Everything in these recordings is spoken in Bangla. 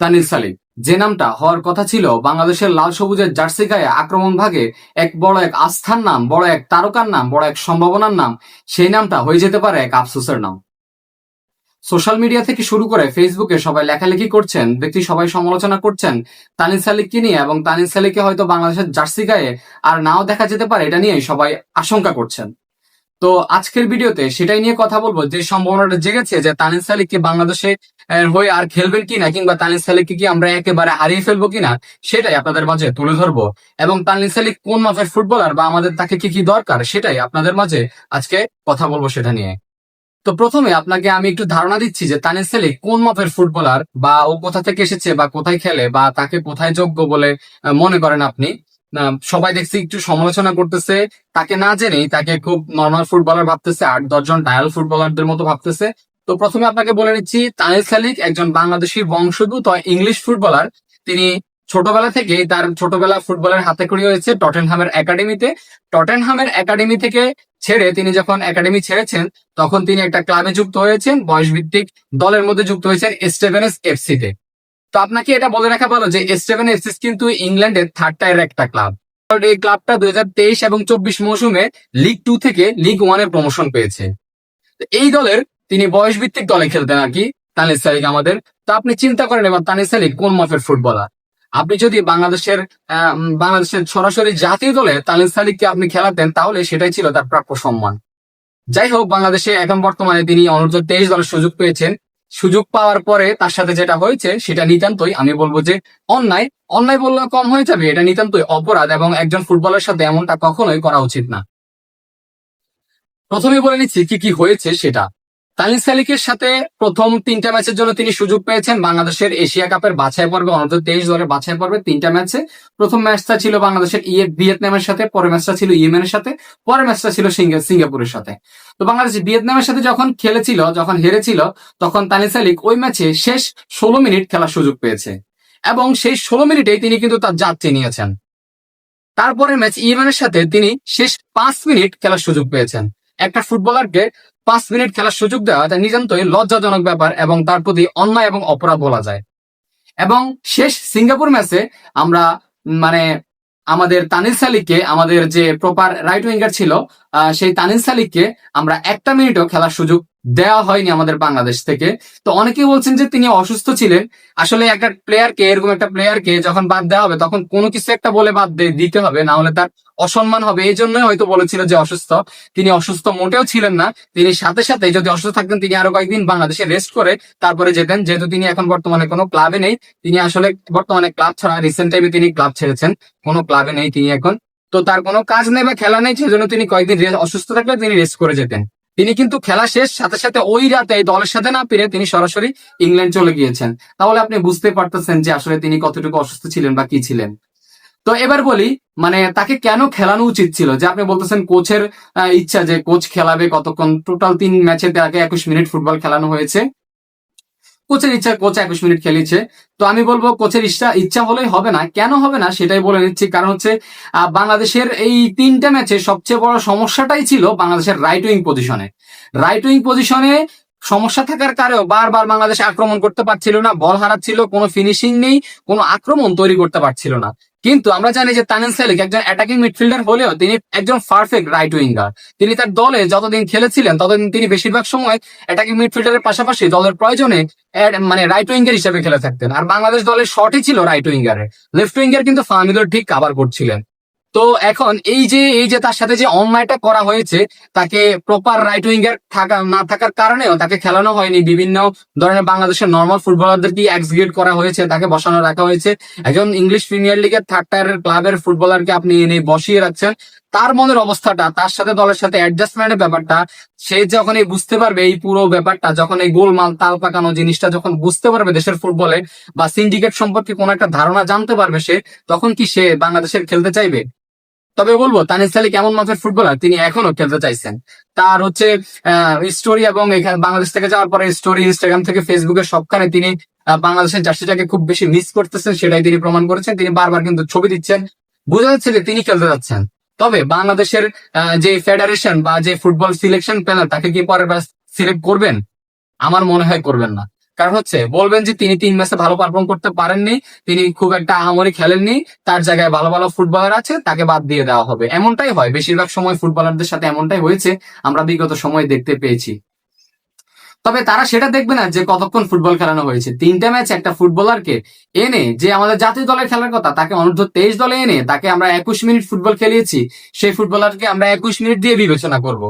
তানিল সালিক যে নামটা হওয়ার কথা ছিল, বাংলাদেশের লাল সবুজের জার্সি গায়ে আক্রমণ ভাগে এক বড় এক আস্থার নাম, বড় এক তারকার নাম, বড় এক সম্ভাবনার নাম, সেই নামটা হয়ে যেতে পারে এক আফসোসের নাম। সোশ্যাল মিডিয়া থেকে শুরু করে ফেসবুকে সবাই লেখালেখি করছেন ব্যক্তি সবাই সমালোচনা করছেন তানিল সালিককে নিয়ে এবং তানিল সালিককে হয়তো বাংলাদেশের জার্সি গায়ে আর নাও দেখা যেতে পারে, এটা নিয়ে সবাই আশঙ্কা করছেন। তো আজকের ভিডিওতে সেটাই নিয়ে কথা বলব। যে সম্ভাবনাটা জেগেছে যে তানিল সালিককে বাংলাদেশে আহ, হয়ে আর খেলবেন কিনা কিংবা তানিল সালিককে কি আমরা একেবারে হারিয়ে ফেলব কিনা সেটাই আপনাদের মাঝে তুলে ধরবো। এবং তানিল সালিক কোন মাপের ফুটবলার বা আমাদের তাকে কি কি দরকার সেটাই আপনাদের মাঝে আজকে কথা বলব সেটা নিয়ে। তো প্রথমে আপনাকে আমি একটু ধারণা দিচ্ছি যে তানিস সালিক কোন মাপের ফুটবলার বা ও কোথা থেকে এসেছে বা কোথায় খেলে বা তাকে কোথায় যোগ্য বলে মনে করেন আপনি? আহ, সবাই দেখছি একটু সমালোচনা করতেছে। তাকে না জেনেই তাকে খুব নর্মাল ফুটবলার ভাবতেছে আট দশজন ডায়াল ফুটবলারদের মতো ভাবতেছে। তো প্রথমে আপনাকে বলে নিচ্ছি তানিল সালিক একজন বাংলাদেশি বংশোদ্ভূত ইংলিশ ফুটবলার তিনি ছোটবেলা থেকেই তার ছোটবেলা ফুটবলের হাতে খড়ি হয়েছে টটেনহামের একাডেমিতে। টটেনহামের একাডেমি থেকে ছেড়ে তিনি যখন একাডেমি ছেড়েছেন তখন তিনি একটা ক্লাবে যুক্ত হয়েছেন। বয়স ভিত্তিক দলের মধ্যে যুক্ত হয়েছেন স্টেভেনস এফসি তে আপনাকে এটা বলে রাখা ভালো যে স্টেভেন এফসি কিন্তু ইংল্যান্ডের থার্ড টায়ার একটা ক্লাব এই ক্লাবটা দুই হাজার তেইশ এবং চব্বিশ মৌসুমে লিগ টু থেকে লিগ ওয়ানে প্রমোশন পেয়েছে। এই দলের তিনি বয়স ভিত্তিক দলে খেলতেন আর কি, তানিস সালিক আমাদের। তো আপনি চিন্তা করেন এবার তানিস সালিক কোন মাপের ফুটবলার আপনি যদি বাংলাদেশের বাংলাদেশের সরাসরি জাতীয় দলে তানিস সালিককে আপনি খেলাতেন, তাহলে সেটাই ছিল তার প্রাপ্য সম্মান। যাই হোক, বাংলাদেশে এখন বর্তমানে তিনি অনূর্ধ্ব তেইশ দলের সুযোগ পেয়েছেন। সুযোগ পাওয়ার পরে তার সাথে যেটা হয়েছে, সেটা নিতান্তই আমি বলব যে অন্যায়। অন্যায় বললে কম হয়ে যাবে, এটা নিতান্তই অপরাধ এবং একজন ফুটবলের সাথে এমনটা কখনোই করা উচিত না। প্রথমে বলে নিচ্ছি কি কি হয়েছে সেটা। তানিস সালিকের সাথে প্রথম তিনটা ম্যাচের জন্য তিনি সুযোগ পেয়েছেন বাংলাদেশের এশিয়া কাপের বাছাই পর্বে অনূর্ধ্ব তেইশ দলের বাছাই পর্বে তিনটা ম্যাচে। প্রথম ম্যাচটা ছিল বাংলাদেশের ইয়ে ভিয়েতনামের সাথে, পরের ম্যাচটা ছিল ইয়েমেনের সাথে, পরের ম্যাচটা ছিল সিঙ্গাপুরের সাথে। তো বাংলাদেশ ভিয়েতনামের সাথে যখন খেলেছিল, যখন হেরেছিল, তখন তানিস সালিক ওই ম্যাচে শেষ ষোলো মিনিট খেলার সুযোগ পেয়েছে। এবং সেই ষোলো মিনিটেই তিনি কিন্তু তার যাত্রী নিয়েছেন তারপরের ম্যাচ ইয়েমেনের সাথে তিনি শেষ পাঁচ মিনিট খেলার সুযোগ পেয়েছেন। একটা ফুটবলারকে পাঁচ মিনিট খেলার সুযোগ দেওয়া তা নিতান্তই লজ্জাজনক ব্যাপার এবং তার প্রতি অন্যায় এবং অপরাধ বলা যায়। এবং শেষ সিঙ্গাপুর ম্যাচে আমরা মানে আমাদের তানিল সালিককে, আমাদের যে প্রপার রাইট উইঙ্গার ছিল সেই তানিল সালিককে আমরা একটা মিনিটও খেলার সুযোগ দেওয়া হয়নি আমাদের বাংলাদেশ থেকে। তো অনেকেই বলছেন যে তিনি অসুস্থ ছিলেন। আসলে একটা প্লেয়ারকে এরকম একটা প্লেয়ারকে যখন বাদ দেওয়া হবে, তখন কোনো কিছু একটা বলে বাদ দিতে হবে, না হলে তার অসম্মান হবে। এই জন্যই হয়তো বলেছিল যে অসুস্থ। তিনি অসুস্থ মোটেও ছিলেন না। তিনি সাথে সাথে যদি অসুস্থ থাকতেন, তিনি আরও কয়েকদিন বাংলাদেশে রেস্ট করে তারপরে যেতেন। যেহেতু তিনি এখন বর্তমানে কোনো ক্লাবে নেই, তিনি আসলে বর্তমানে ক্লাব ছাড়া রিসেন্ট টাইমে তিনি ক্লাব ছেড়েছেন। কোনো ক্লাবে নেই তিনি এখন। তো তার কোনো কাজ নেই বা খেলা নেই, সেজন্য তিনি কয়েকদিন অসুস্থ থাকলে তিনি রেস্ট করে যেতেন। তিনি কিন্তু খেলা শেষ, সাথে সাথে ওই রাতে দলের সাথে না পেরে তিনি সরাসরি ইংল্যান্ড চলে গিয়েছেন। তাহলে আপনি বুঝতে পারতেছেন যে আসলে তিনি কতটুকু অসুস্থ ছিলেন বা কি ছিলেন। তো এবার বলি মানে তাকে কেন খেলানো উচিত ছিল? যে আপনি বলতেছেন কোচের ইচ্ছা যে কোচ খেলাবে কতক্ষণ? টোটাল তিন ম্যাচে তাকে একুশ মিনিট ফুটবল খেলানো হয়েছে। কোচের ইচ্ছা, কোচ একুশ মিনিট খেলেছে তো আমি বলব, কোচের ইচ্ছা ইচ্ছা হলেই হবে না। কেন হবে না সেটাই বলে নিচ্ছি। কারণ হচ্ছে বাংলাদেশের এই তিনটা ম্যাচে সবচেয়ে বড় সমস্যাটাই ছিল বাংলাদেশের রাইট উইং পজিশনে রাইট উইং পজিশনে সমস্যা থাকার কারণেও বারবার বাংলাদেশ আক্রমণ করতে পারছিল না, বল হারাচ্ছিল, কোনো ফিনিশিং নেই, কোনো আক্রমণ তৈরি করতে পারছিল না। কিন্তু আমরা জানি যে তানিন সেলিক একজন অ্যাটাকিং মিডফিল্ডার হলেও তিনি একজন পারফেক্ট রাইট উইঙ্গার তিনি তার দলে যতদিন খেলেছিলেন, ততদিন তিনি বেশিরভাগ সময় অ্যাটাকিং মিডফিল্ডারের পাশাপাশি দলের প্রয়োজনে মানে রাইট উইঙ্গার হিসেবে খেলে থাকতেন। আর বাংলাদেশ দলের শর্টই ছিল রাইট উইঙ্গারের লেফট উইঙ্গার কিন্তু ফাহমিদুর ঠিক কাভার করছিলেন। তো এখন এই যে এই যে তার সাথে যে অন্যায়টা করা হয়েছে, তাকে প্রপার রাইট উইঙ্গার থাকা, না থাকার কারণেও তাকে খেলানো হয়নি। বিভিন্ন ধরনের বাংলাদেশের নর্মাল ফুটবলারদেরকে এক্সিকিউট করা হয়েছে, তাকে বসানো রাখা হয়েছে। একজন ইংলিশ প্রিমিয়ার লিগের থার্ড টায়ারের ক্লাবের ফুটবলারকে আপনি এনে বসিয়ে রাখছেন। তার মনের অবস্থাটা, তার সাথে দলের সাথে অ্যাডজাস্টমেন্টের ব্যাপারটা, সে যখন এই বুঝতে পারবে এই পুরো ব্যাপারটা, যখন এই গোলমাল, তাল পাকানো জিনিসটা যখন বুঝতে পারবে দেশের ফুটবলে বা সিন্ডিকেট সম্পর্কে কোনো একটা ধারণা জানতে পারবে সে, তখন কি সে বাংলাদেশের খেলতে চাইবে? তবে বলব তানিস সালিক এমন মাপের ফুটবলার? তিনি এখনও খেলতে চাইছেন। তার হচ্ছে স্টোরি এবং এখানে বাংলাদেশ থেকে যাওয়ার পরে স্টোরি ইনস্টাগ্রাম থেকে ফেসবুকে সবখানে তিনি বাংলাদেশের জার্সিটাকে খুব বেশি মিস করতেছেন, সেটাই তিনি প্রমাণ করেছেন। তিনি বারবার কিন্তু ছবি দিচ্ছেন। বোঝা যাচ্ছে যে তিনি খেলতে যাচ্ছেন। তবে বাংলাদেশের যে ফেডারেশন বা যে ফুটবল সিলেকশন প্যানেল তাকে কি পরে সিলেক্ট করবেন? আমার মনে হয় করবেন না। কারণ হচ্ছে বলবেন যে তিনি তিন ম্যাচে ভালো পারফর্ম করতে পারেননি, তিনি খুব একটা আহামরি খেলেননি, তার জায়গায় ভালো ভালো ফুটবলার আছে, তাকে বাদ দিয়ে দেওয়া হবে। এমনটাই হয়, বেশিরভাগ সময় ফুটবলারদের সাথে এমনটাই হয়েছে, আমরা বিগত সময় দেখতে পেয়েছি। তবে তারা সেটা দেখবে না যে কতক্ষণ ফুটবল খেলানো হয়েছে। তিনটা ম্যাচ একটা ফুটবলারকে এনে, যে আমাদের জাতীয় দলের খেলার কথা, তাকে অনূর্ধ্ব তেইশ দলে এনে, তাকে আমরা একুশ মিনিট ফুটবল খেলিয়েছি, সেই ফুটবলারকে আমরা একুশ মিনিট দিয়ে বিবেচনা করব।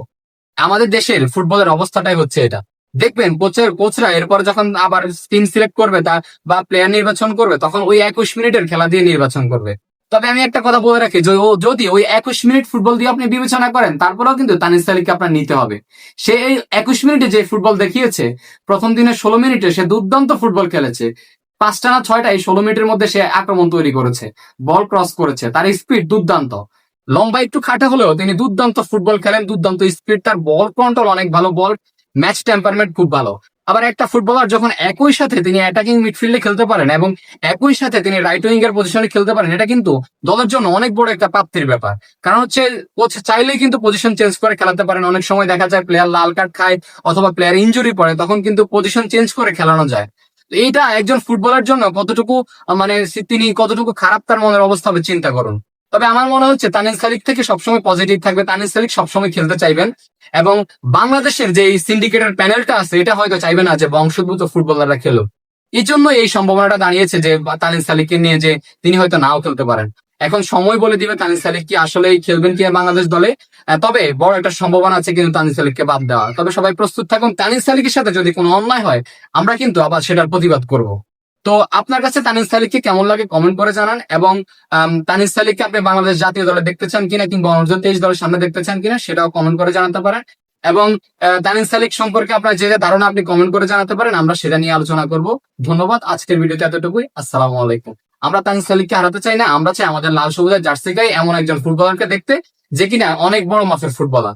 আমাদের দেশের ফুটবলের অবস্থাটাই হচ্ছে এটা। দেখবেন কোচের কোচরা এরপর যখন আবার টিম সিলেক্ট করবে তা বা প্লেয়ার নির্বাচন করবে, তখন ওই একুশ মিনিটের খেলা দিয়ে নির্বাচন করবে। তবে আমি একটা কথা বলে রাখি যদি ওই একুশ মিনিট ফুটবল দিয়ে আপনি বিবেচনা করেন, তারপরেও কিন্তু তানিস আলীকে আপনার নিতে হবে। সে এই একুশ মিনিটে যে ফুটবল দেখিয়েছে, প্রথম দিনে ষোলো মিনিটে সে দুর্দান্ত ফুটবল খেলেছে। পাঁচটা না ছয়টা এই ষোলো মিনিটের মধ্যে সে আক্রমণ তৈরি করেছে বল ক্রস করেছে, তার স্পিড দুর্দান্ত। লম্বা একটু খাটা হলেও তিনি দুর্দান্ত ফুটবল খেলেন, দুর্দান্ত স্পিড তার বল কন্ট্রোল অনেক ভালো বল ম্যাচ টেম্পারমেন্ট খুব ভালো। আবার একটা ফুটবলার যখন একই সাথে তিনি অ্যাটাকিং মিডফিল্ডে খেলতে পারেন এবং একই সাথে তিনি রাইট উইং এর পজিশনে খেলতে পারেন, এটা কিন্তু দলের জন্য অনেক বড় একটা প্রাপ্তির ব্যাপার। কারণ হচ্ছে কোচ চাইলেই কিন্তু পজিশন চেঞ্জ করে খেলাতে পারেন। অনেক সময় দেখা যায় প্লেয়ার লাল কার্ড খায় অথবা প্লেয়ার ইঞ্জুরি পড়ে, তখন কিন্তু পজিশন চেঞ্জ করে খেলানো যায়। এইটা একজন ফুটবলার জন্য কতটুকু মানে তিনি কতটুকু খারাপ, তার মনের অবস্থা হবে, চিন্তা করুন। তবে আমার মনে হচ্ছে তানিস খালিক থেকে সবসময় পজিটিভ থাকবে। তানিস খালিক সবসময় খেলতে চাইবেন। এবং বাংলাদেশের যে সিন্ডিকেটের প্যানেলটা আছে, এটা হয়তো চাইবে না যে বংশোদ্ভূত ফুটবলাররা খেলো এই জন্য এই সম্ভাবনাটা দাঁড়িয়েছে যে তানিস সালিককে নিয়ে যে তিনি হয়তো নাও খেলতে পারেন। এখন সময় বলে দিবে তানিস সালিক কি আসলে খেলবেন কি বাংলাদেশ দলে? তবে বড় একটা সম্ভাবনা আছে কিন্তু তানিস সালিককে বাদ দেওয়া। তবে সবাই প্রস্তুত থাকুন। তানিস সালিকের সাথে যদি কোনো অন্যায় হয়, আমরা কিন্তু আবার সেটার প্রতিবাদ করব। তো আপনার কাছে তানিস সালিককে কেমন লাগে কমেন্ট করে জানান এবং তানিস সালিককে আপনি বাংলাদেশ জাতীয় দলে দেখতে চান কিনা কিংবা অনূর্ধ্ব তেইশ দলের সামনে দেখতে চান কিনা সেটাও কমেন্ট করে জানাতে পারেন এবং তানিস সালিক সম্পর্কে আপনার যে যে ধারণা আপনি কমেন্ট করে জানাতে পারেন আমরা সেটা নিয়ে আলোচনা করব। ধন্যবাদ। আজকের ভিডিওতে এতটুকুই। আসসালামু আলাইকুম। আমরা তানিস সালিককে হারাতে চাই না, আমরা চাই আমাদের লাল সবুজের জার্সি গায়ে এমন একজন ফুটবলারকে দেখতে, যে কিনা অনেক বড় মাপের ফুটবলার।